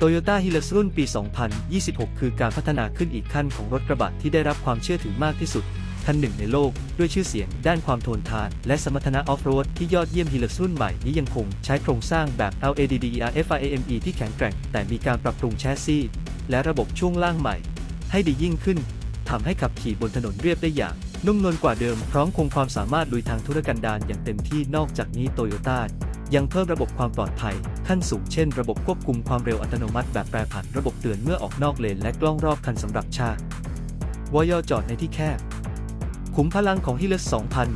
Toyota Hilux รุ่นปี 2026 คือการพัฒนาขึ้นอีกขั้นของรถกระบะที่ได้รับความเชื่อถือมากที่สุด คันหนึ่งในโลก ด้วยชื่อเสียง ด้านความทนทาน และสมรรถนะออฟโรดที่ยอดเยี่ยม Hilux รุ่นใหม่นี้ยังคงใช้โครงสร้างแบบ LADDERFIAME ที่แข็งแกร่ง แต่มีการปรับปรุงแชสซีและระบบช่วงล่างใหม่ ให้ดียิ่งขึ้นทำให้ขับขี่บนถนนเรียบได้อย่างนุ่มนวลกว่าเดิมพร้อมคงความสามารถลุยทางธุรกันดารอย่างเต็มที่นอกจากนี้โตโยต้า ยังเพิ่มระบบความปลอดภัย ขั้นสูงเช่นระบบควบคุมความเร็วอัตโนมัติแบบแปรผันระบบเตือนเมื่อออกนอกเลนและกล้องรอบคันสำหรับชาวอยจอดในที่แคบ ขุมพลังของ Hilux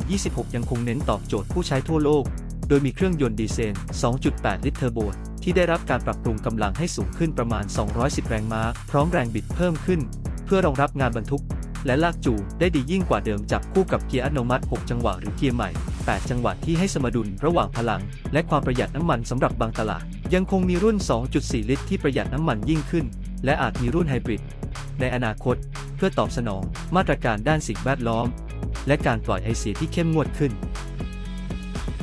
2026 ยังคงเน้นตอบโจทย์ผู้ใช้ทั่วโลก โดยมีเครื่องยนต์ดีเซล 2.8 ลิตรเทอร์โบที่ได้รับการปรับปรุงกำลังให้สูงขึ้นประมาณ 210 แรงม้า พร้อมแรงบิดเพิ่มขึ้น เพื่อรองรับงานบรรทุก และลากจูงได้ดียิ่งกว่าเดิมจับคู่กับเกียร์อัตโนมัติ 6 จังหวะหรือเกียร์ใหม่ 8 จังหวะที่ให้สมดุลระหว่างพลัง และความประหยัดน้ำมันสำหรับบางตลาด ยังคงมีรุ่น 2.4 ลิตรที่ประหยัดน้ำมันยิ่งขึ้น และอาจมีรุ่นไฮบริดในอนาคต เพื่อตอบสนองมาตรการด้านสิ่งแวดล้อม และการปล่อยไอเสียที่เข้มงวดขึ้น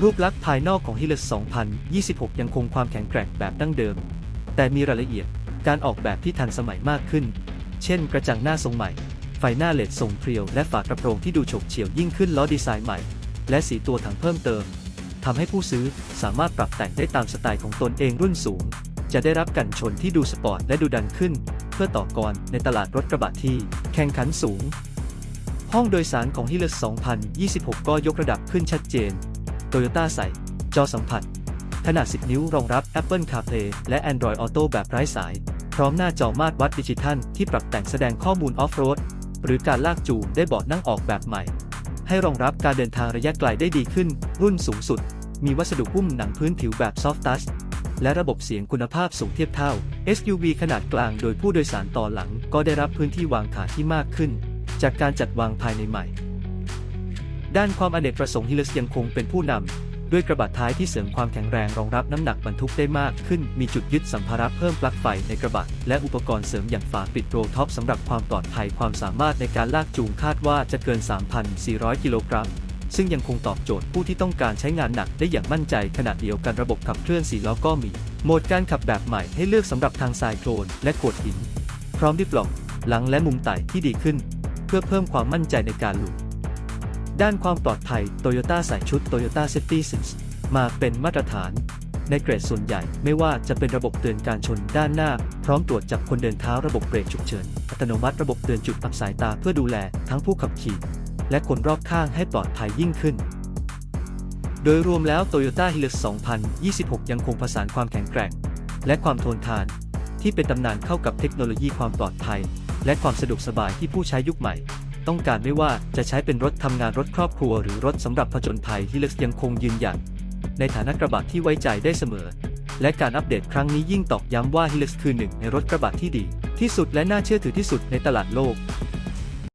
รูปลักษณ์ภายนอกของ Hilux 2026 ยังคงความแข็งแกร่งแบบดั้งเดิม แต่มีรายละเอียดการออกแบบที่ทันสมัยมากขึ้น เช่น กระจังหน้าทรงใหม่ ไฟหน้าเลดทรงเพรียวและฝากระโปรงที่ดูฉกเฉี่ยวยิ่งขึ้นล้อดีไซน์ใหม่ และสีตัวถังเพิ่มเติมทำให้ผู้ซื้อสามารถปรับแต่งได้ตามสไตล์ของตนเองรุ่นสูง จะได้รับกันชนที่ดูสปอร์ตและดูดันขึ้น เพื่อต่อกรในตลาดรถกระบะที่แข่งขันสูง ห้องโดยสารของ Hilux 2026 ก็ยกระดับขึ้นชัดเจน Toyota ใส่ จอสัมผัส ขนาด 10 นิ้วรองรับ Apple CarPlay และ Android Auto แบบไร้สาย พร้อมหน้าจอมาตรวัดดิจิทัลที่ปรับแต่งแสดงข้อมูลออฟโรด หรือการลากจูงได้เบาะนั่งออกแบบใหม่ ให้รองรับการเดินทางระยะไกลได้ดีขึ้น รุ่นสูงสุด มีวัสดุหุ้มหนังพื้นผิวแบบ Soft Touch และระบบเสียงคุณภาพสูงเทียบเท่า SUV ขนาดกลางโดยผู้โดยสารต่อหลังก็ได้รับพื้นที่วางขาที่มากขึ้น จากการจัดวางภายในใหม่ ด้านความอเนกประสงค์ Hilux ยังคงเป็นผู้นำ ด้วยกระบะท้ายที่เสริมความแข็งแรงรองรับน้ำหนักบรรทุกได้มากขึ้น มีจุดยึดสัมภาระเพิ่มปลั๊กไฟในกระบะ และอุปกรณ์เสริมอย่างฝาปิดโรท็อปสำหรับความปลอดภัยความสามารถในการลากจูงคาดว่าจะเกิน 3,400 กิโลกรัมซึ่งยังคงตอบโจทย์ผู้ที่ต้องการใช้งานหนักได้อย่างมั่นใจขณะเดียวกันระบบขับเคลื่อน4ล้อก็มี โหมดการขับแบบใหม่ให้เลือกสำหรับทางทรายโคลนและโขดหิน พร้อมดิฟล็อกหลังและมุมไต่ที่ดีขึ้น เพื่อเพิ่มความมั่นใจในการลุย ด้านความปลอดภัย Toyota ใส่ชุด Toyota Safety Sense มาเป็นมาตรฐาน ในเกรดส่วนใหญ่ไม่ว่าจะเป็นระบบเตือนการชนด้านหน้า พร้อมตรวจจับคนเดินเท้าระบบเบรกฉุกเฉิน อัตโนมัติระบบเตือนจุดอับสายตาเพื่อดูแลทั้งผู้ขับขี่ และคนรอบข้างให้ปลอดภัยยิ่งขึ้น โดยรวมแล้ว Toyota Hilux 2026 ยังคงผสานความแข็งแกร่ง และความทนทาน ที่เป็นตำนานเข้ากับเทคโนโลยีความปลอดภัย และความสะดวกสบายที่ผู้ใช้ยุคใหม่ ต้องการไม่ว่าจะใช้เป็นรถทำงานรถครอบครัว หรือรถสำหรับผจญภัยฮิลล์สยังคงยืนหยัดในฐานะกระบะที่ไว้ใจได้เสมอ และการอัปเดตครั้งนี้ยิ่งตอกย้ำว่าฮิลล์สคือหนึ่งในรถกระบะที่ดี ที่สุดและน่าเชื่อถือที่สุดในตลาดโลก